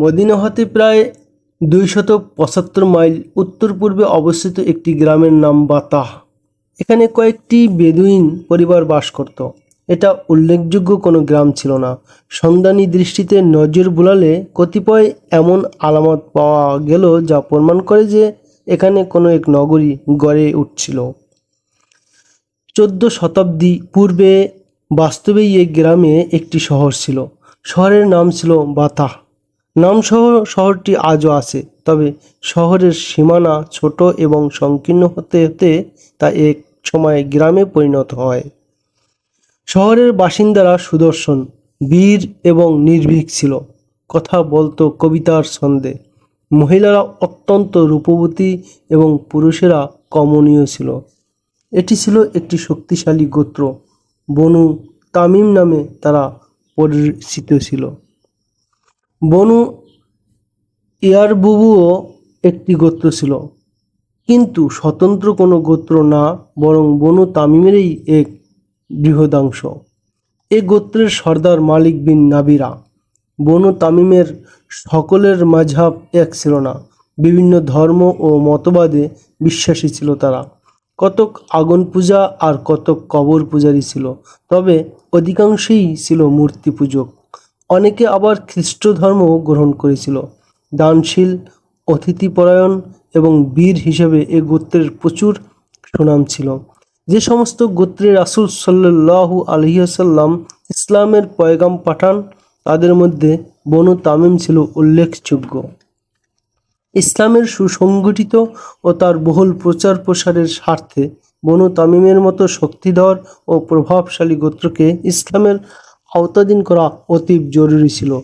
Medina হতে প্রায় দুইশত পঁচাত্তর মাইল উত্তর পূর্বে অবস্থিত একটি গ্রামের নাম বাতাহ। এখানে কয়েকটি বেদুইন পরিবার বাস করত। এটা উল্লেখযোগ্য কোনো গ্রাম ছিল না। সন্ধানী দৃষ্টিতে নজর বুলালে কতিপয় এমন আলামত পাওয়া গেল যা প্রমাণ করে যে এখানে কোনো এক নগরী গড়ে উঠছিল। চোদ্দ শতাব্দী পূর্বে বাস্তবেই এই গ্রামে একটি শহর ছিল। শহরের নাম ছিল বাতাহ। নাম শহর শহরটি আজও আছে, তবে শহরের সীমানা ছোট এবং সংকীর্ণ হতে হতে তা এক সময় গ্রামে পরিণত হয়। শহরের বাসিন্দারা সুদর্শন, বীর এবং নির্ভীক ছিল। কথা বলতো কবিতার ছন্দে। মহিলারা অত্যন্ত রূপবতী এবং পুরুষেরা কমনীয় ছিল। এটি ছিল একটি শক্তিশালী গোত্র। বনু তামিম নামে তারা পরিচিত ছিল। বনু ইয়ারবুবুও একটি গোত্র ছিল। কিন্তু স্বতন্ত্র কোনো গোত্র না, বরং বনু তামিমেরই এক বৃহদাংশ। এ গোত্রের সর্দার মালিক বিন নাবিরা। বনু তামিমের সকলের মাঝাব এক ছিল না। বিভিন্ন ধর্ম ও মতবাদে বিশ্বাসী ছিল তারা। কতক আগুন পূজা আর কতক কবর পূজারী ছিল, তবে অধিকাংশই ছিল মূর্তি পূজক। অনেকে আবার খ্রিস্ট ধর্ম গ্রহণ করেছিল। দানশীল, অতিথিপরায়ণ এবং বীর হিসেবে এ গোত্রের প্রচুর সুনাম ছিল। যে সমস্ত গোত্রের রাসূল সাল্লাল্লাহু আলহিহাসাল্লাম ইসলামের পয়গাম পাঠান, তাদের মধ্যে বনু তামিম ছিল উল্লেখযোগ্য। ইসলামের সুসংগঠিত ও তার বহুল প্রচার প্রসারের স্বার্থে বনু তামিমের মতো শক্তিধর ও প্রভাবশালী গোত্রকে ইসলামের আওতাধীন করা অতীব জরুরি ছিল।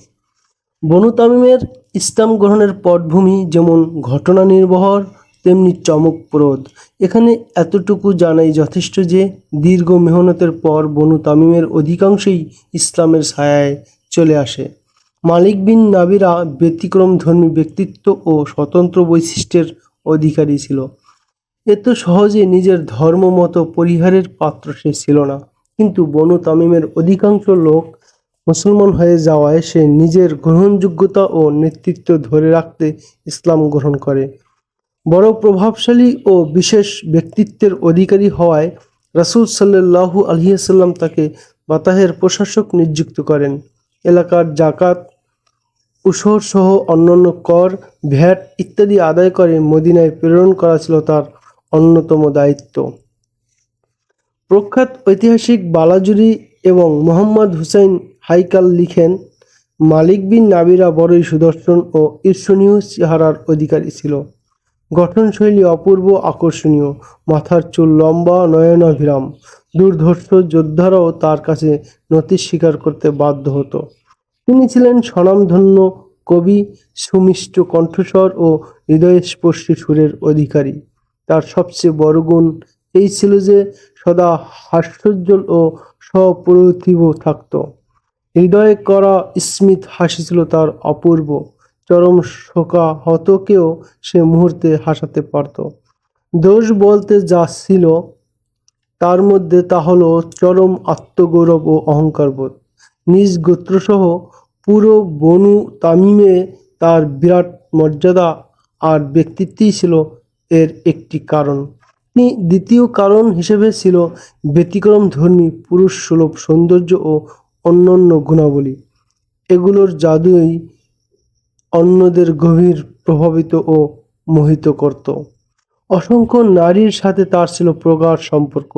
বনু তামিমের ইসলাম গ্রহণের পটভূমি যেমন ঘটনা নির্ভর, তেমনি চমকপ্রদ। এখানে এতটুকু জানাই যথেষ্ট যে, দীর্ঘ মেহনতের পর বনু তামিমের অধিকাংশই ইসলামের ছায়ায় চলে আসে। মালিক বিন নাবিরা ব্যতিক্রম ধর্মী ব্যক্তিত্ব ও স্বতন্ত্র বৈশিষ্ট্যের অধিকারী ছিল। এত সহজে নিজের ধর্ম মতো পরিহারের পাত্র সে ছিল না। কিন্তু বনু তামিমের অধিকাংশ লোক মুসলমান হয়ে যাওয়ায় সে নিজের গ্রহণযোগ্যতা ও নেতৃত্ব ধরে রাখতে ইসলাম গ্রহণ করে। বড় প্রভাবশালী ও বিশেষ ব্যক্তিত্বের অধিকারী হওয়ায় রাসূল সাল্লাল্লাহু আলহিহাল্লাম তাকে বাতাহের প্রশাসক নিযুক্ত করেন। এলাকার জাকাত, উসর সহ অন্যান্য কর, ভ্যাট ইত্যাদি আদায় করে মদিনায় প্রেরণ করা ছিল তার অন্যতম দায়িত্ব। প্রখ্যাত ঐতিহাসিক বালাজুরি এবং মোহাম্মদ হুসাইন হাইকাল লিখেন, মালিক বিন নাবিরা বড়ই সুদর্শন ও ঈর্ষণীয় চেহারার অধিকারী ছিল। গঠনশৈলী অপূর্ব, আকর্ষণীয়, মাথার চুল লম্বা, নয়নাভিরাম। দুর্ধর্ষ যোদ্ধারাও তার কাছে নতি স্বীকার করতে বাধ্য হতো। তিনি ছিলেন স্বনামধন্য কবি, সুমিষ্ট কণ্ঠস্বর ও হৃদয়স্পর্শী সুরের অধিকারী। তার সবচেয়ে বড় গুণ এই ছিল যে সদা হাস্যোজ্জ্বল ও সপ্রতিভ থাকত। হৃদয়ে করা স্মিত হাসি ছিল তার অপূর্ব। চরম শোকা হতকেও সে মুহূর্তে হাসাতে পারত। দোষ বলতে যা ছিল তার মধ্যে তা হলো চরম আত্মগৌরব ও অহংকারবোধ। নিজ গোত্রসহ পুরো বনু তামিমে তার বিরাট মর্যাদা আর ব্যক্তিত্বই ছিল এর একটি কারণ। দ্বিতীয় কারণ হিসেবে ছিল ব্যতিক্রম ধর্মী পুরুষ সুলভ সৌন্দর্য ও অন্যান্য গুণাবলী। এগুলোর জাদুই অন্যদের গভীর প্রভাবিত ও মোহিত করত। অসংখ্য নারীর সাথে তার ছিল প্রগাঢ় সম্পর্ক।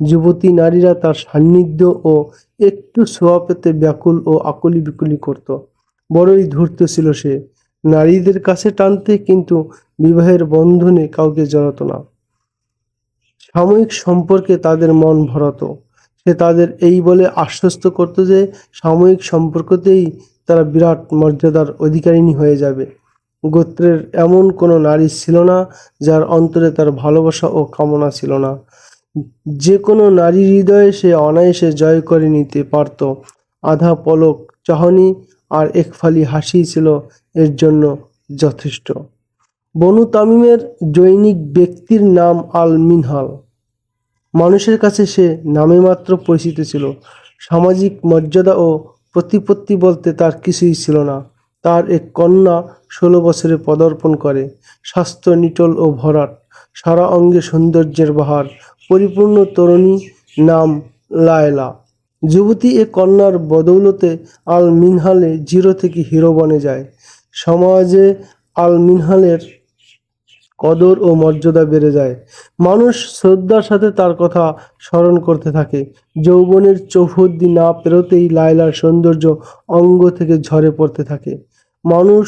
যুবতী নারীরা তার সান্নিধ্য ও একটু ছোঁয়া পেতে ব্যাকুল ও আকুলি বিকুলি করত। বড়ই ধূর্ত ছিল সে। নারীদের কাছে টানতে কিন্তু বিবাহের বন্ধনে কাউকে জড়াতো না। সাময়িক সম্পর্কে তাদের মন ভরাতো। সে তাদের এই বলে আশ্বস্ত করত যে, সাময়িক সম্পর্কতেই তারা বিরাট মর্যাদার অধিকারিণী হয়ে যাবে। গোত্রের এমন কোনো নারী ছিল না, যার অন্তরে তার ভালোবাসা ও কামনা ছিল না। যে কোনো নারী হৃদয়ে সে অনায়াসে জয় করে নিতে পারত। আধা পলক চাহনি আর একফালি হাসি ছিল এর জন্য যথেষ্ট। বনু তামিমের জৈনিক ব্যক্তির নাম আল মিনহাল মানুষের কাছে সে নামে মাত্র পরিচিত ছিল। সামাজিক মর্যাদা ও প্রতিপত্তি বলতে তার কিছুই ছিল না। তার এক কন্যা ষোলো বছরে পদার্পণ করে। স্বাস্থ্য নিটল ও ভরাট। সারা অঙ্গে সৌন্দর্যের বাহার। পরিপূর্ণ তরুণী নাম লায়লা। যুবতী এ কন্যার বদৌলতে আল মিনহালে জিরো থেকে হিরো বনে যায়। সমাজে আল মিনহালের কদর ও মর্যাদা বেড়ে যায়। মানুষ শ্রদ্ধার সাথে তার কথা স্মরণ করতে থাকে। যৌবনের চৌহদ্দি না পেরোতেই লায়লার সৌন্দর্য অঙ্গ থেকে ঝরে পড়তে থাকে। মানুষ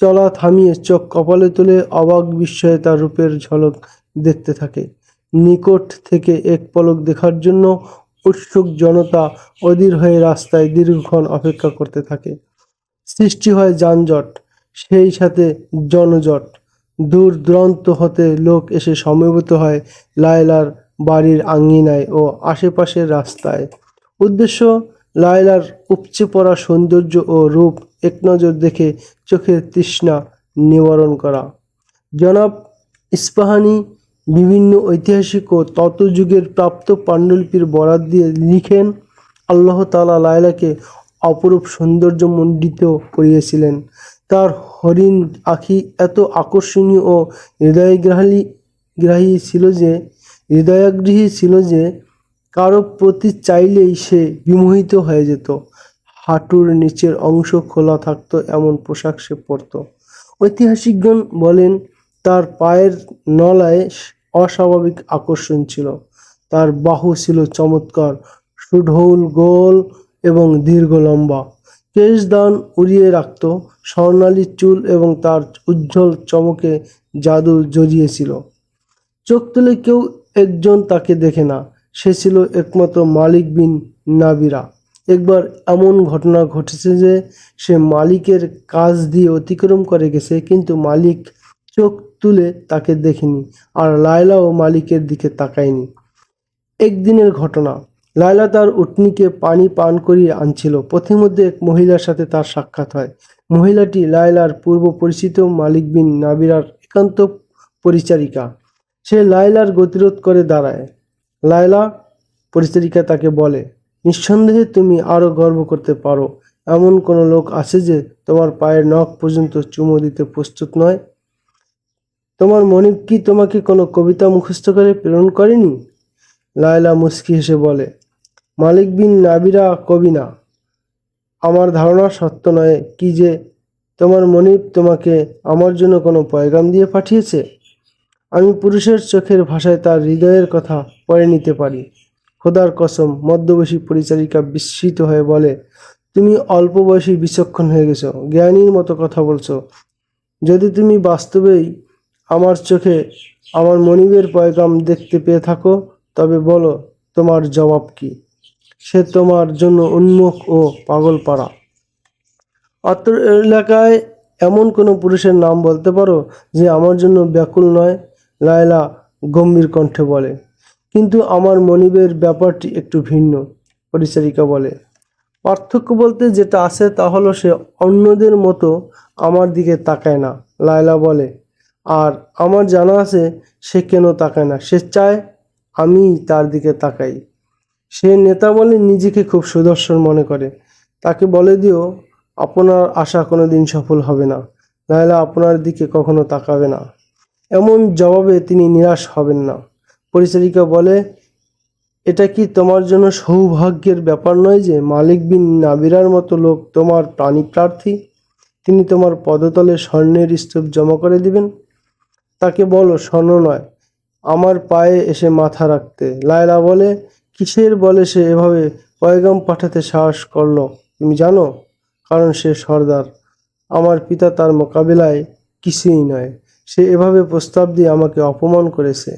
চলা থামিয়ে চোখ কপালে তুলে অবাক বিস্ময়ে তার রূপের ঝলক দেখতে থাকে। নিকট থেকে এক পলক দেখার জন্য উৎসুক জনতা অধীর হয়ে রাস্তায় দীর্ঘক্ষণ অপেক্ষা করতে থাকে। সৃষ্টি হয় যানজট, সেই সাথে জনজট। দূর দূরান্ত হতে লোক এসে সমবেত হয় লায়লার বাড়ির আঙ্গিনায় ও আশেপাশের রাস্তায়। উদ্দেশ্য, লায়লার উপচে পড়া সৌন্দর্য ও রূপ এক নজর দেখে চোখের তৃষ্ণা নিবারণ করা। জনাব ইস্পাহানি বিভিন্ন ঐতিহাসিক ও ততযুগের প্রাপ্ত পাণ্ডুলিপির বরাত দিয়ে লিখেন, আল্লাহ তাআলা লায়লাকে অপরূপ সৌন্দর্য মণ্ডিত করিয়েছিলেন। তার হরিণ আখি এত আকর্ষণীয় ও হৃদয়গ্রাহী, গ্রাহী ছিল যে, হৃদয়াগ্রহী ছিল যে, কারও প্রতি চাইলেই সে বিমোহিত হয়ে যেত। হাঁটুর নিচের অংশ খোলা থাকতো, এমন পোশাক সে পরতো। ঐতিহাসিকগণ বলেন, তার পায়ের নলায় অস্বাভাবিক আকর্ষণ ছিল। তার বাহু ছিল চমৎকার, সুঢৌল গোল এবং দীর্ঘ লম্বা। কেশদান উড়িয়ে রাখত, স্বর্ণালী চুল এবং তার উজ্জ্বল চমকে জাদু জড়িয়েছিল। চোখ তুলে কেউ একজন তাকে দেখে না। সে ছিল একমাত্র মালিক বিন নাবিরা। একবার এমন ঘটনা ঘটেছে যে সে মালিকের কাজ দিয়ে অতিক্রম করে গেছে, কিন্তু মালিক চোখ তুলে তাকে দেখেনি আর লায়লাও মালিকের দিকে তাকায়নি। একদিনের ঘটনা। লায়লা তার উটনিকে পানি পান করিয়ে আনছিল। পথিমধ্যে এক মহিলার সাথে তার সাক্ষাৎ হয়। মহিলাটি লায়লার পূর্ব পরিচিত মালিক বিন নাবিরার একান্ত পরিচারিকা। সে লায়লার গতিরোধ করে দাঁড়ায়। লায়লা পরিচারিকা তাকে বলে, নিঃসন্দেহে তুমি আরও গর্ব করতে পারো। এমন কোনো লোক আছে যে তোমার পায়ের নখ পর্যন্ত চুমো দিতে প্রস্তুত নয়? তোমার মনিব কি তোমাকে কোনো কবিতা মুখস্থ করে প্রেরণ করেনি? লায়লা মুস্কি হেসে বলে মালিক বিন নাবিরা কবি না। আমার ধারণা সত্য নয় কি যে তোমার মনিব তোমাকে আমার জন্য কোনো পয়গাম দিয়ে পাঠিয়েছে? আমি পুরুষের চোখের ভাষায় তার হৃদয়ের কথা পড়ে নিতে পারি। খোদার কসম, মধ্যবয়সী পরিচারিকা বিস্মিত হয়ে বলে, তুমি অল্প বয়সী বিচক্ষণ হয়ে গেছো, জ্ঞানীর মতো কথা বলছো। যদি তুমি বাস্তবেই আমার চোখে আমার মনিবের পয়গাম দেখতে পেয়ে থাকো, তবে বলো, তোমার জবাব কি? সে তোমার জন্য উন্মুখ ও পাগল পাড়া অত্র এলাকায় এমন কোনো পুরুষের নাম বলতে পারো যে আমার জন্য ব্যাকুল নয়, লায়লা গম্ভীর কণ্ঠে বলে। কিন্তু আমার মনিবের ব্যাপারটি একটু ভিন্ন, পরিচারিকা বলে। পার্থক্য বলতে যেটা আছে তা হলো সে অন্যদের মতো আমার দিকে তাকায় না, লায়লা বলে। আর আমার জানা আছে সে কেন তাকায় না, সে চায় আমি তার দিকে তাকাই। সে নেতা বলে নিজেকে খুব সুদর্শন মনে করে। তাকে বলে দিও, আপনার আশা কোনো দিন সফল হবে না লায়লা আপনার দিকে কখনো তাকাবে না। এমন জবাবে তিনি নিরাশ হবেন না। পরিচারিকা বলে, এটা কি তোমার জন্য সৌভাগ্যের ব্যাপার নয় যে মালিক বিন নাবিরার মতো লোক তোমার প্রাণী প্রার্থী? তিনি তোমার পদতলে স্বর্ণের স্তূপ জমা করে দিবেন? তাকে বলো, স্বর্ণ নয়, আমার পায়ে এসে মাথা রাখতে। লায়লা বলে কিসের বলে সে এভাবে পয়গাম পাঠাতে সাহস করল? তুমি জানো? কারণ সে সর্দার। আমার পিতা তার মোকাবিলায় কিছুই নয়। সে এভাবে প্রস্তাব দিয়ে আমাকে অপমান করেছে।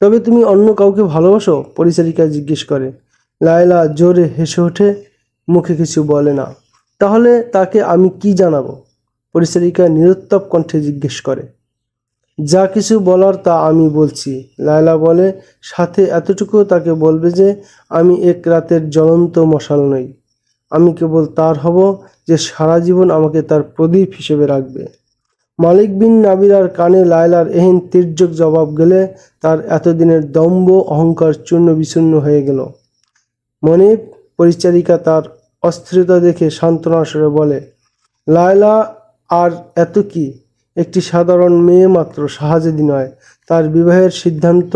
তবে তুমি অন্য কাউকে ভালোবাসো? পরিচারিকা জিজ্ঞেস করে। লায়লা জোরে হেসে ওঠে, মুখে কিছু বলে না। তাহলে তাকে আমি কি জানাব? পরিচারিকা নিরুত্তাপ কণ্ঠে জিজ্ঞেস করে। যা কিছু বলার তা আমি বলছি। লায়লা বলে, সাথে এতটুকু তাকে বলবে যে, আমি এক রাতের জ্বলন্ত মশাল নই। আমি কেবল তার হব যে সারা জীবন আমাকে তার প্রদীপ হিসেবে রাখবে। মালিক বিন নাবিরার কানে লায়লার এহেন তীর্যক জবাব গেলে তার এতদিনের দম্ভ অহংকার চূর্ণ বিচূর্ণ হয়ে গেল। মনে পরিচারিকা তার অস্থিরতা দেখে সান্ত্বনা স্বরে বলে, লায়লা, আর এত কি? একটি সাধারণ মেয়ে মাত্র শাহজাদি নয়, তার বিবাহের সিদ্ধান্ত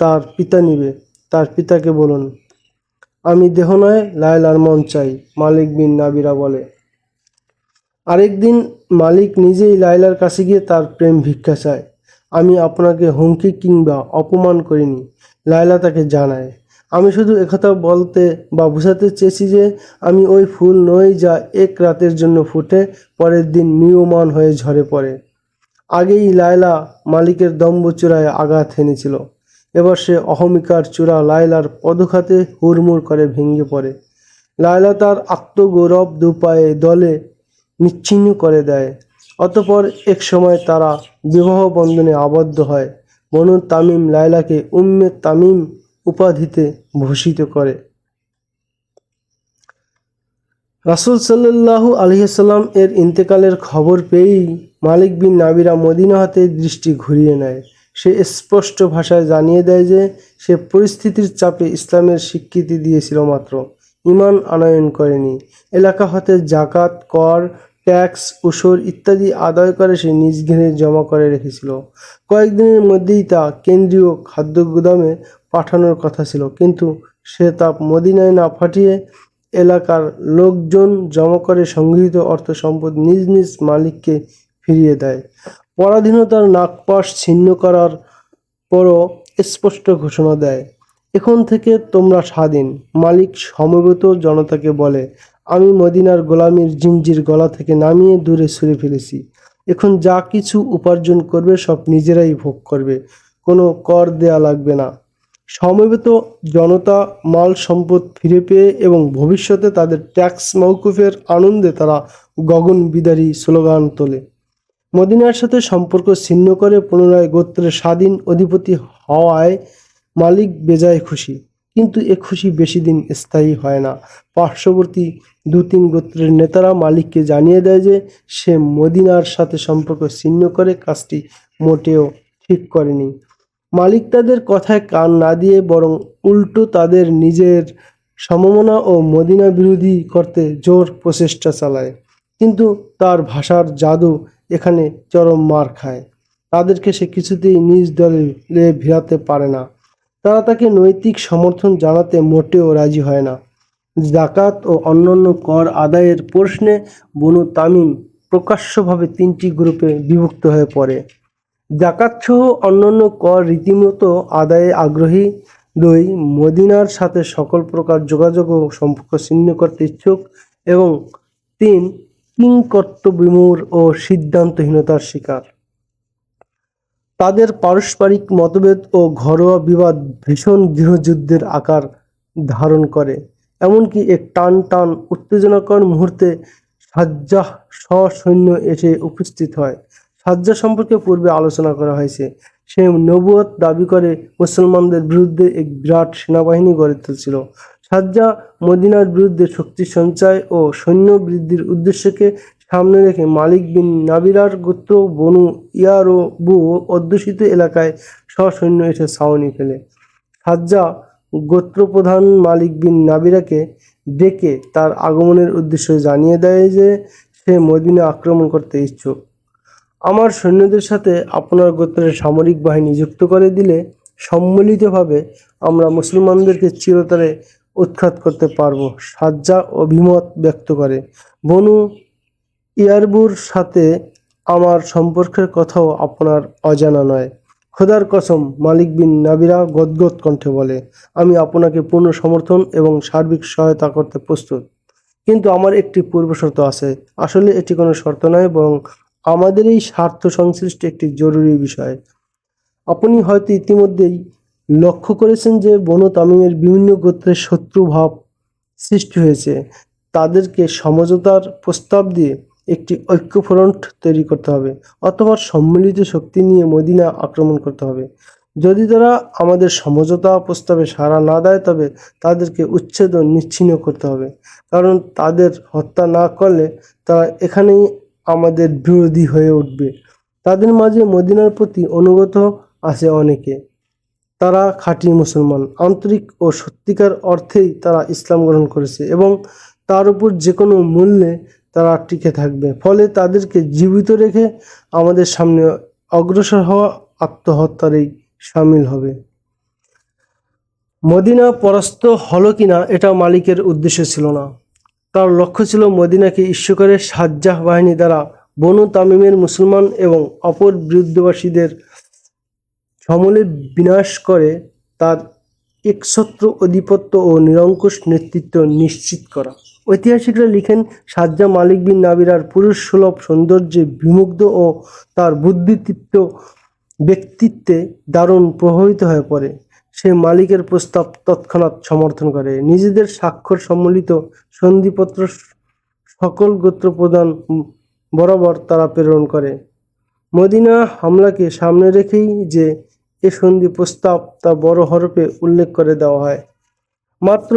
তার পিতা নিবে। তার পিতাকে বলুন, আমি দেহ নয়, লায়লার মন চাই মালিক বিন নাবিরা বলে। আরেকদিন মালিক নিজেই লায়লার কাছে গিয়ে তার প্রেম ভিক্ষা চায়। আমি আপনাকে হুমকি কিংবা অপমান করিনি লায়লা তাকে জানায়। আমি শুধু একথা বলতে বা বোঝাতে চেয়েছি যে আমি ওই ফুল নই যা এক রাতের জন্য ফুটে, পরের দিন নিয়মান হয়ে ঝরে পড়ে। আগেই লায়লা মালিকের দম্ব চূড়ায় আঘাত হেনেছিল এবার সে অহমিকার চূড়া লায়লার পদখাতে হুড়মুড় করে ভেঙে পড়ে। লায়লা তার আত্মগৌরব দুপায়ে দলে নিচ্ছিন্ন করে দেয়। অতপর এক সময় তারা বিবাহ বন্ধনে আবদ্ধ হয়। বনু তামিম লায়লাকে উম্মে তামিম উপাধিতে ভূষিত করে। রাসূল সাল্লাল্লাহু আলহিসাল্লাম এর ইন্তেকালের খবর পেয়েই মালিক বিন নাবিরা মদিনা হতে দৃষ্টি ঘুরিয়ে নেয়। সে স্পষ্ট ভাষায় জানিয়ে দেয় যে, সে পরিস্থিতির চাপে ইসলামের স্বীকৃতি দিয়েছিল মাত্র। ইমান আনয়ন করেনি। এলাকা হতে জাকাত কর, ট্যাক্স উসর ইত্যাদি আদায় করে সে নিজ ঘেরে জমা করে রেখেছিল। কয়েকদিনের মধ্যেই তা কেন্দ্রীয় খাদ্য গুদামে পাঠানোর কথা ছিল। কিন্তু সে তা মদিনায় না পাঠিয়ে এলাকার লোকজন জমা করে সংগৃহীত অর্থ সম্পদ নিজ নিজ মালিককে ফিরিয়ে দেয়। পরাধীনতার নাকপাশ ছিন্ন করার পরও স্পষ্ট ঘোষণা দেয়, এখন থেকে তোমরা স্বাধীন। মালিক সমবেত জনতাকে বলে, আমি মদিনার গোলামীর জিঞ্জির গলা থেকে নামিয়ে দূরে সরে ফেলেছি। এখন যা কিছু উপার্জন করবে সব নিজেরাই ভোগ করবে। কোনো কর দেয়া লাগবে না। সমবেত জনতা মাল সম্পদ ফিরে পেয়ে এবং ভবিষ্যতে তাদের ট্যাক্স মৌকুফের আনন্দে তারা গগন বিদারী স্লোগান তোলে। মদিনার সাথে সম্পর্ক ছিন্ন করে পুনরায় গোত্রের স্বাধীন অধিপতি হওয়ায় মালিক বেজায় খুশি। কিন্তু এ খুশি বেশি দিন স্থায়ী হয় না। পার্শ্ববর্তী দু তিন গোত্রের নেতারা মালিককে জানিয়ে দেয় যে, সে মদিনার সাথে সম্পর্ক ছিন্ন করে কাজটি মোটেও ঠিক করেনি। মালিক তাদের কথায় কান না দিয়ে বরং উল্টো তাদের নিজের সমমনা ও মদিনা বিরোধী করতে জোর প্রচেষ্টা চালায়। কিন্তু তার ভাষার জাদু এখানে চরম মার খায়। তাদেরকে সে কিছুতেই নিজ দলে ভিড়াতে পারে না। তারা তাকে নৈতিক সমর্থন জানাতে মোটেও রাজি হয় না। জাকাত ও অন্যান্য কর আদায়ের প্রশ্নে বনু তামিম প্রকাশ্যভাবে তিনটি গ্রুপে বিভক্ত হয়ে পড়ে। জাকাতসহ অন্যান্য কর রীতিমতো আদায়ে আগ্রহী দুই, মদিনার সাথে সকল প্রকার যোগাযোগ ও সম্পর্ক ছিন্ন করতে ইচ্ছুক এবং তিন কিংকর্তবিমূর ও সিদ্ধান্তহীনতার শিকার। তাদের পারস্পরিক মতভেদ ও ঘরোয়া বিবাদ ভীষণ গৃহযুদ্ধের আকার ধারণ করে, এমনকি এক টান টান উত্তেজনাকর মুহূর্তে সাজ্জাহ সসৈন্য এসে উপস্থিত হয়। সাজ্জা সম্পর্কে পূর্বে আলোচনা করা হয়েছে। সে নবুয়ত দাবি করে মুসলমানদের বিরুদ্ধে এক বিরাট সেনাবাহিনী গড়ে তুলছিল। সাজ্জা মদিনার বিরুদ্ধে শক্তি সঞ্চয় ও সৈন্য বৃদ্ধির উদ্দেশ্যকে সামনে রেখে মালিক বিন নাবিরার গোত্র বনু ইয়ারবু অধ্যুষিত এলাকায় সসৈন্য এসে ছাউনি ফেলে। সাজ্জা গোত্রপ্রধান মালিক বিন নাবিরাকে ডেকে তার আগমনের উদ্দেশ্য জানিয়ে দেয় যে সে মদিনা আক্রমণ করতে ইচ্ছুক। আমার সৈন্যদের সাথে আপনার গোত্রের সামরিক বাহিনী যুক্ত করে দিলে সম্মিলিতভাবে আমরা মুসলমানদেরকে চিরতরে উৎখাত করতে পারব, সাজ্জা অভিমত ব্যক্ত করে। বনু ইয়ারবুর সাথে আমার সম্পর্কের কথাও আপনার অজানা নয়। খোদার কসম, মালিক বিন নাবিরা গদগদ কণ্ঠে বলে, আমি আপনাকে পূর্ণ সমর্থন এবং সার্বিক সহায়তা করতে প্রস্তুত। কিন্তু আমার একটি পূর্বশর্ত আছে। আসলে এটি কোনো শর্ত নয়, বরং আমাদের এই স্বার্থ সংশ্লিষ্ট একটি জরুরি বিষয়। আপনি হয়তো ইতিমধ্যেই লক্ষ্য করেছেন যে বনু তামিমের বিভিন্ন গোত্রের শত্রুভাব সৃষ্টি হয়েছে। তাদেরকে সমঝোতার প্রস্তাব দিয়ে একটি ঐক্যফ্রন্ট তৈরি করতে হবে অথবা সম্মিলিত শক্তি নিয়ে মদিনা আক্রমণ করতে হবে। যদি তারা আমাদের সমঝোতা প্রস্তাবে সাড়া না দেয়, তবে তাদেরকে উচ্ছেদ নিচ্ছিন্ন করতে হবে। কারণ তাদের হত্যা না করলে তারা এখানেই আমাদের বিরোধী হয়ে উঠবে। তাদের মাঝে মদিনার প্রতি অনুগত আছে অনেকে। তারা খাঁটি মুসলমান। আন্তরিক ও সত্যিকার অর্থেই তারা ইসলাম গ্রহণ করেছে এবং তার উপর যে কোনো মূল্যে তারা টিকে থাকবে। ফলে তাদেরকে জীবিত রেখে আমাদের সামনে অগ্রসর হওয়া আত্মহত্যারই সামিল হবে। মদিনা পরাস্ত হলো কিনা এটা মালিকের উদ্দেশ্য ছিল না। তার লক্ষ্য ছিল মদিনাকে ঈশ্বরের সাজ্জাহ বাহিনী দ্বারা বনু তামিমের মুসলমান এবং অপর বিরুদ্ধবাসীদের সমলে বিনাশ করে তার একছত্র অধিপত্য ও নিরঙ্কুশ নেতৃত্ব নিশ্চিত করা। ঐতিহাসিকরা লিখেন সাজ্জা মালিক বিন নাবিরার পুরুষ সুলভ সৌন্দর্যে বিমুগ্ধ ও তার বুদ্ধিদীপ্ত ব্যক্তিত্বে দারুণ প্রভাবিত হয়ে পড়ে। সে মালিকের প্রস্তাব তৎক্ষণাৎ সমর্থন করে। নিজেদের স্বাক্ষর সম্মিলিত সন্ধিপত্র সকল গোত্র প্রদান বরাবর তারা প্রেরণ করে। মদিনা হামলাকে সামনে রেখেই যে এ সন্ধি প্রস্তাব তা বড় হরফে উল্লেখ করে দেওয়া হয়। মাত্র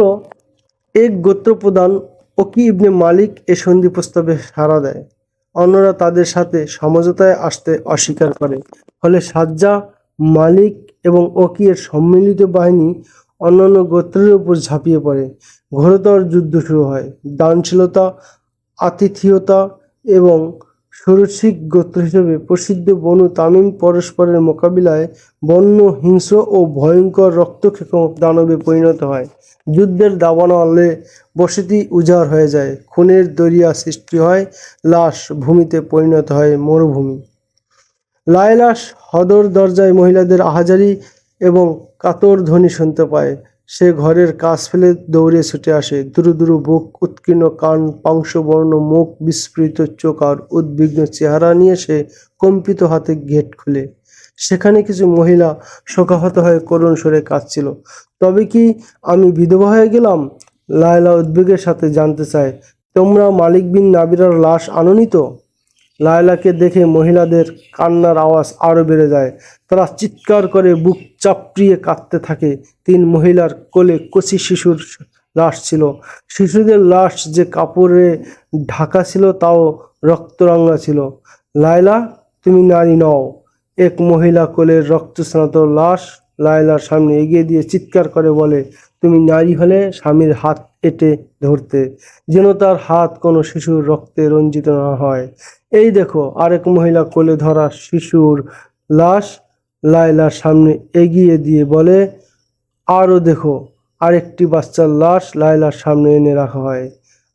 এক গোত্র প্রধান ওকি ইবনে মালিক এ সন্ধি প্রস্তাবে সাড়া দেয়। অন্যরা তাদের সাথে সমঝোতায় আসতে অস্বীকার করে। ফলে সাজ্জা মালিক এবং ওকিয়ের সম্মিলিত বাহিনী অন্যান্য গোত্রের উপর ঝাঁপিয়ে পড়ে। ঘোরতর যুদ্ধ শুরু হয়। দানশীলতা, আতিথেয়তা এবং সুরসিক গোত্র হিসেবে প্রসিদ্ধ বনু তামিম পরস্পরের মোকাবিলায় বন্য, হিংস্র ও ভয়ঙ্কর রক্তক্ষেপ দানবে পরিণত হয়। যুদ্ধের দাবানলে বসতি উজাড় হয়ে যায়। খুনের দরিয়া সৃষ্টি হয়। লাশ ভূমিতে পরিণত হয় মরুভূমি। লায়লাস হদর দরজায় মহিলাদের আহাজারি এবং কাতর ধ্বনি শুনতে পায়। সে ঘরের কাজ ফেলে দৌড়ে ছুটে আসে। দুরু দুরু বুক উৎকীর্ণ, কান পাংশবর্ণ, মুখ বিস্ফৃত, চোখ আর উদ্বিগ্ন চেহারা নিয়ে সে কম্পিত হাতে গেট খুলে। সেখানে কিছু মহিলা শোকাহত হয়ে করুণ সরে কাঁদছিল। তবে কি আমি বিধবা হয়ে গেলাম? লায়লা উদ্বেগের সাথে জানতে চায়। তোমরা মালিক বিন নাবিরার লাশ আননি তো? লায়লাকে দেখে মহিলাদের কান্নার আওয়াজ আরও বেড়ে যায়। তারা চিৎকার করে, বুক চাপড়িয়ে কাঁদতে থাকে। তিন মহিলার কোলে কচি শিশুর লাশ ছিল। শিশুদের লাশ যে কাপড়ে ঢাকা ছিল, তাও রক্তরাঙ্গা ছিল। লায়লা, তুমি নারী নও। এক মহিলা কোলের রক্তস্নাত লাশ, লায়লার সামনে এগিয়ে দিয়ে চিৎকার করে বলে, তুমি নারী হলে স্বামীর হাত এটে ধরতে, যেন তার হাত কোনো শিশুর রক্তে রঞ্জিত না হয়। এই দেখো, আরেক মহিলা কোলে ধরা শিশুর লাশ লায়লার সামনে এগিয়ে দিয়ে বলে আরও দেখো, আরেকটি বাচ্চার লাশ লায়লার সামনে এনে রাখা হয়।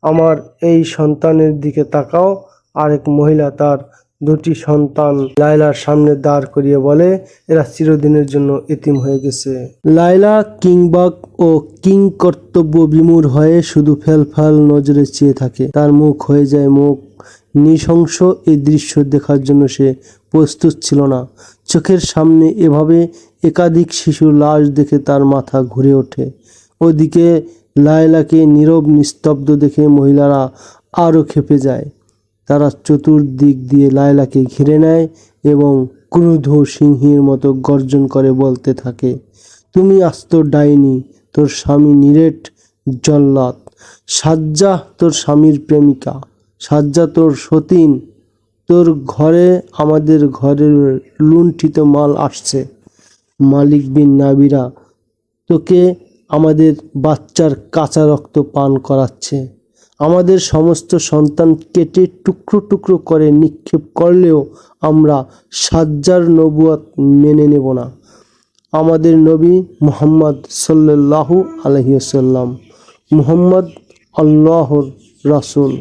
আমার এই সন্তানের দিকে তাকাও, আরেক মহিলা তার দুটি সন্তান লায়লার সামনে দাঁড় করিয়ে বলে, এরা চিরদিনের জন্য এতিম হয়ে গেছে। লায়লা কিংবাক ও কিং কর্তব্য বিমূর হয়ে শুধু ফেলফাল নজরে চেয়ে থাকে। তার মুখ হয়ে যায় মুখ। নৃশংস এই দৃশ্য দেখার জন্য সে প্রস্তুত ছিল না। চোখের সামনে এভাবে একাধিক শিশুর লাশ দেখে তার মাথা ঘুরে ওঠে। ওদিকে লায়লাকে নীরব নিস্তব্ধ দেখে মহিলারা আরও খেপে যায়। তারা চতুর্দিক দিয়ে লায়লাকে ঘিরে নেয় এবং ক্রুধ সিংহীর মতো গর্জন করে বলতে থাকে, তুমি আস্ত ডাইনি, তোর স্বামী নিরেট জল্লাদ। সাজ্জা তোর স্বামীর প্রেমিকা। সাজ্জা তোর সতীন। তোর ঘরে, আমাদের ঘরের লুণ্ঠিত মাল আসছে। মালিক বিন নাবিরা, তোকে আমাদের বাচ্চার কাঁচা রক্ত পান করাচ্ছে। আমাদের সমস্ত সন্তান কেটে টুকরো টুকরো করে নিক্ষেপ করলেও আমরা সাজ্জার নবুয়াত মেনে নেব না। আমাদের নবী মোহাম্মদ সাল্লাল্লাহু আলহিসাল্লাম মুহাম্মদ আল্লাহর রাসূল।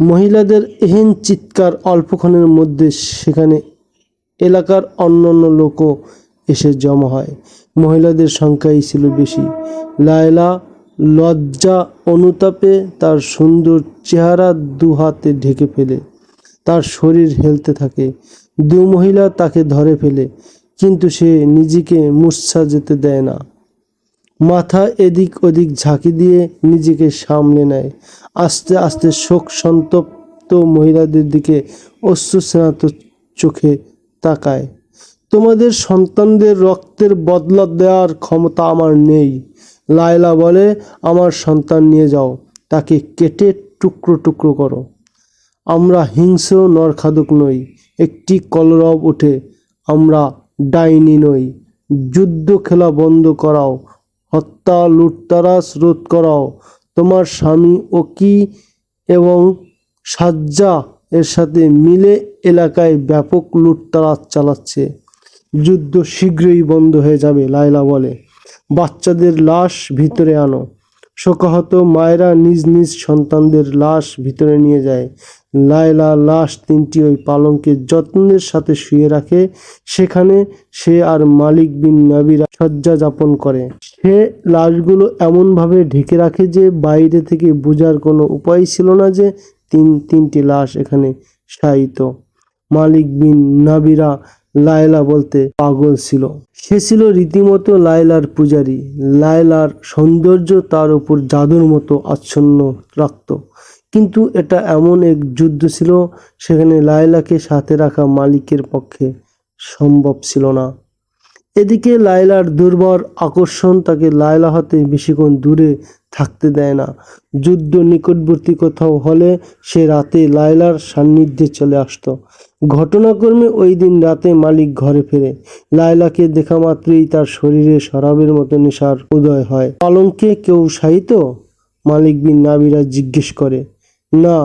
মহিলাদের এহেন চিৎকার অল্পক্ষণের মধ্যে সেখানে এলাকার অন্যান্য লোকও এসে জমা হয়। মহিলাদের সংখ্যাই ছিল বেশি। লায়লা লজ্জা অনুতাপে তার সুন্দর চেহারা দু হাতে ঢেকে ফেলে। তার শরীর হেলতে থাকে। দু মহিলা তাকে ধরে ফেলে, কিন্তু সে নিজেকে মূর্ছা যেতে দেয় না। মাথা এদিক ওদিক ঝাঁকি দিয়ে নিজেকে সামলে নেয়। আস্তে আস্তে শোক সন্তপ্ত মহিলাদের দিকে অশ্রুস্নাত চোখে তাকায়। তোমাদের সন্তানদের রক্তের বদলা দেওয়ার ক্ষমতা আমার নেই। লায়লা বলে, আমার সন্তান নিয়ে যাও, তাকে কেটে টুকরো টুকরো করো। আমরা হিংস্র নরখাদক নই, একটি কলরব ওঠে আমরা ডাইনি নই। যুদ্ধ খেলা বন্ধ করাও, হত্যা লুটতারাস রোধ করাও। তোমার স্বামী ও কি এবং সাজ্জা এর সাথে মিলে এলাকায় ব্যাপক লুটতরাজ চালাচ্ছে। যুদ্ধ শীঘ্রই বন্ধ হয়ে যাবে, লায়লা বলে। বাচ্চাদের লাশ ভিতরে আনো। শোকাহত মায়েরা নিজ নিজ সন্তানদের লাশ ভিতরে নিয়ে যায়। লায়লা লাশ তিনটি ওই পালঙ্কে যত্নের সাথে শুয়ে রাখে। সেখানে সে আর মালিক বিন নাবিরা শয্যা যাপন করে। সে লাশগুলো এমনভাবে ঢেকে রাখে যে বাইরে থেকে বোঝার কোনো উপায় ছিল না যে তিন তিনটি লাশ এখানে শায়িত। মালিক বিন নাবিরা লায়লা বলতে পাগল ছিল। সে ছিল রীতিমতো লায়লার পূজারি। লায়লার সৌন্দর্য তার উপর জাদুর মতো আচ্ছন্ন রাখত। কিন্তু এটা এমন এক যুদ্ধ ছিল, সেখানে লায়লাকে সাথে রাখা মালিকের পক্ষে সম্ভব ছিল না। এদিকে লায়লার দুর্বল আকর্ষণ তাকে লায়লা হতে বেশিক্ষণ দূরে থাকতে দেয় না। যুদ্ধ নিকটবর্তী কোথাও হলে সে রাতে লায়লার সান্নিধ্যে চলে আসতো। ঘটনাক্রমে ওই দিন রাতে মালিক ঘরে ফেরে। লায়লাকে দেখা মাত্রই তার শরীরে শরাবের মতো নেশার উদয় হয়। পালঙ্কে কেউ শায়িত? মালিক বিন নাবিরা জিজ্ঞেস করে। না,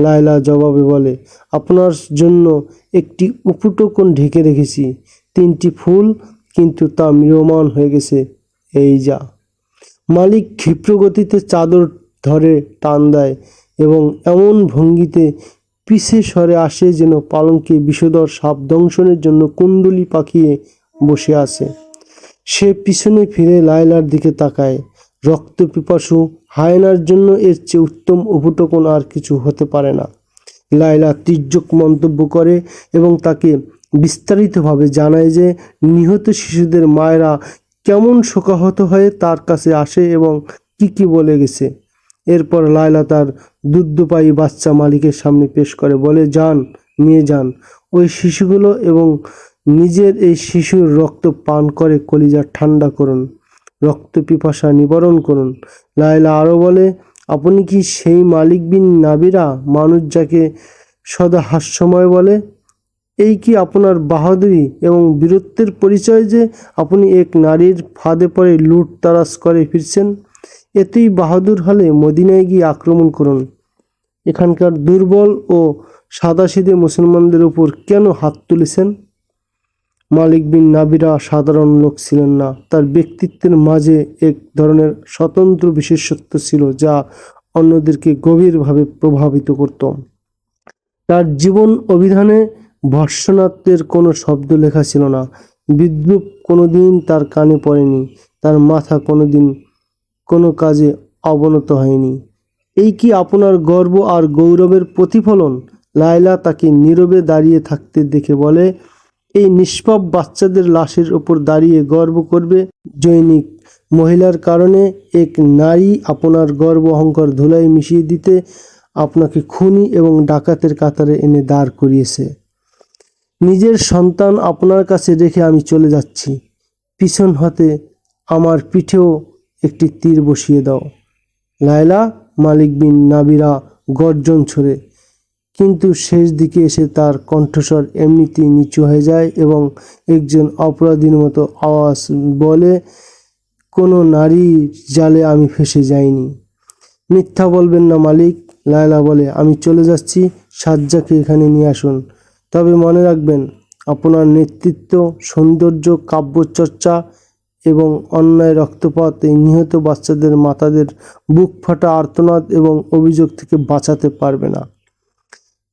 লায়লা জবাবে বলে, আপনার জন্য একটি উপটকন ঢেকে রেখেছি। তিনটি ফুল কিন্তু তা ম্রিয়মান হয়ে গেছে এই যা। মালিক ক্ষিপ্র গতিতে চাদর ধরে টান দেয় এবং এমন ভঙ্গিতে পিছে সরে আসে যেন পালঙ্কে বিষধর সাপ দংশনের জন্য কুণ্ডলি পাকিয়ে বসে আছে। সে পিছনে ফিরে লায়লার দিকে তাকায়। রক্ত পিপাসু হায়নার জন্য এর চেয়ে উত্তম উপটকন আর কিছু হতে পারে না। লায়লা তির্যক মন্তব্য করে এবং তাকে বিস্তারিতভাবে জানায় যে নিহত শিশুদের মায়েরা কেমন শোকাহত হয়ে তার কাছে আসে এবং কি কি বলে গেছে। এরপর লায়লা তার দুধপায়ী বাচ্চা মালিকের সামনে পেশ করে, বলে, যান, নিয়ে যান। ওই শিশুগুলো এবং নিজের এই শিশুর রক্ত পান করে, কলিজা ঠান্ডা করুন, রক্ত পিপাসা নিবারণ করুন। লায়লা আরও বলে, আপনি কি সেই মালিক বিন নাবিরা? মানুষ যাকে সদা হাস্যময় বলে এই কি আপনার বাহাদুরি এবং বীরত্বের পরিচয় যে আপনি এক নারীর ফাঁদে পড়ে লুট তারাস করে ফিরছেন? এতেই বাহাদুর হলে মদিনায় গিয়ে আক্রমণ করুন। এখানকার দুর্বল ও সাদাসিদে মুসলমানদের উপর কেন হাত তুলেছেন? মালিক বিন নাবিরা সাধারণ লোক ছিলেন না। তার ব্যক্তিত্বের মাঝে এক ধরনের স্বতন্ত্র বিশেষত্ব ছিল যা অন্যদেরকে গভীরভাবে প্রভাবিত করত। তার জীবন অভিধানে ভর্ষণাত্মের কোনো শব্দ লেখা ছিল না। বিদ্রুপ কোনোদিন তার কানে পড়েনি, তার মাথা কোনোদিন কোনো কাজে অবনত হয়নি। এই কি আপনার গর্ব আর গৌরবের প্রতিফলন? লায়লা তাকে নীরবে দাঁড়িয়ে থাকতে দেখে বলে, এই নিষ্পাপ বাচ্চাদের লাশের ওপর দাঁড়িয়ে গর্ব করবে জৈনিক। মহিলার কারণে এক নারী আপনার গর্ব অহংকার ধুলাই মিশিয়ে দিতে আপনাকে খুনি এবং ডাকাতের কাতারে এনে দাঁড় করিয়েছে। নিজের সন্তান আপনার কাছে রেখে আমি চলে যাচ্ছি। পিছন হতে আমার পিঠেও একটি তীর বসিয়ে দাও। লায়লা, মালিক বিন নাবিরা গর্জন ছড়ে। কিন্তু শেষ দিকে এসে তার কণ্ঠস্বর এমনিতেই নিচু হয়ে যায় এবং একজন অপরাধীর মতো আওয়াজ বলে, কোনো নারী জালে আমি ফেসে যাইনি। মিথ্যা বলবেন না মালিক। লায়লা বলে, আমি চলে যাচ্ছি, সাজ্জাকে এখানে নিয়ে আসুন। তবে মনে রাখবেন, আপনার নেতৃত্ব, সৌন্দর্য, কাব্যচর্চা এবং অন্যায় রক্তপাত নিহত বাচ্চাদের, মাতাদের বুক ফাটা আর্তনাদ এবং অভিযোগ থেকে বাঁচাতে পারবে না।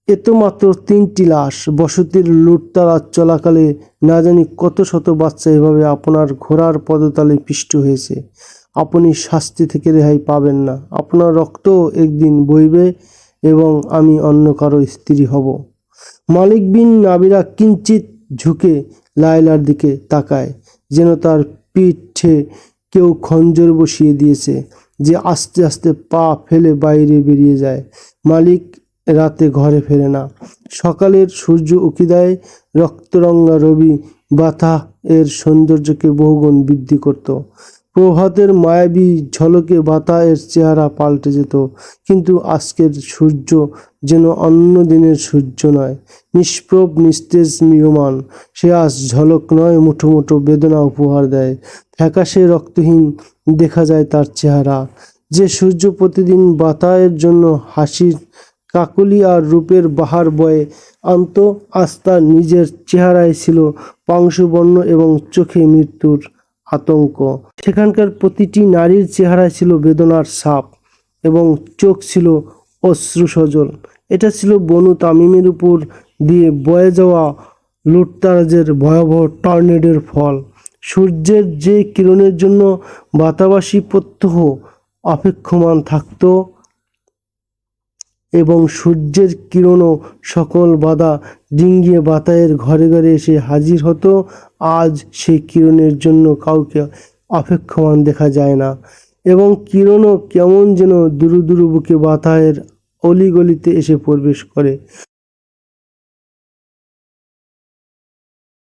এ তো মাত্র তিনটি লাশ, বসতির লুটতারাজ চলাকালে না জানি কত শত বাচ্চা এভাবে আপনার ঘোড়ার পদতলে পিষ্ট হয়েছে। আপনি শাস্তি থেকে রেহাই পাবেন না। আপনার রক্ত একদিন বইবে এবং আমি অন্য কারও স্ত্রী হব। মালিক বিন নাবিরা কিঞ্চিত ঝুঁকে লায়লার দিকে তাকায়, যেন তার পিঠে কেউ খঞ্জর বসিয়ে দিয়েছে যে আস্তে আস্তে পা ফেলে বাইরে বেরিয়ে যায়। মালিক রাতে ঘরে ফেরে না। সকালের সূর্য উকি দেয় রক্তরঙ্গা রবি বাথা এর সৌন্দর্যকে বহুগুণ বৃদ্ধি করত। প্রভাতের মায়াবী ঝলকে বাতায়ের চেহারা পাল্টে যেত, কিন্তু আজকের সূর্য যেন অন্য দিনের সূর্য নয়। নিষ্প্রভ, নিস্তেজ মিয়মান সে আজ ঝলক নয়, মুঠো মুঠো বেদনা উপহার দেয়। ফ্যাকাশে রক্তহীন দেখা যায় তার চেহারা। যে সূর্য প্রতিদিন বাতায়ের জন্য হাসির কাকলি আর রূপের বাহার বয়ে আন্ত আস্থা নিজের চেহারায় ছিল পাংশুবর্ণ এবং চোখে মৃত্যুর আতঙ্ক। সেখানকার প্রতিটি নারীর চেহারায় ছিল বেদনার সাপ এবং চোখ ছিল অশ্রু সজল এটা ছিল বনু তামিমের উপর দিয়ে বয়ে যাওয়া লুটতারাজের ভয়াবহ টর্নেডোর ফল। সূর্যের যে কিরণের জন্য বাতাবাসী প্রত্যহ অপেক্ষমান থাকতো এবং সূর্যের কিরণও সকল বাধা ডিঙ্গিয়ে বাতায়ের ঘরে ঘরে এসে হাজির হতো আজ সেই কিরণের জন্য কাউকে অপেক্ষমান দেখা যায় না। এবং কিরণও কেমন যেন দুরু দুরু বুকে বাতায়ের অলিগলিতে এসে প্রবেশ করে।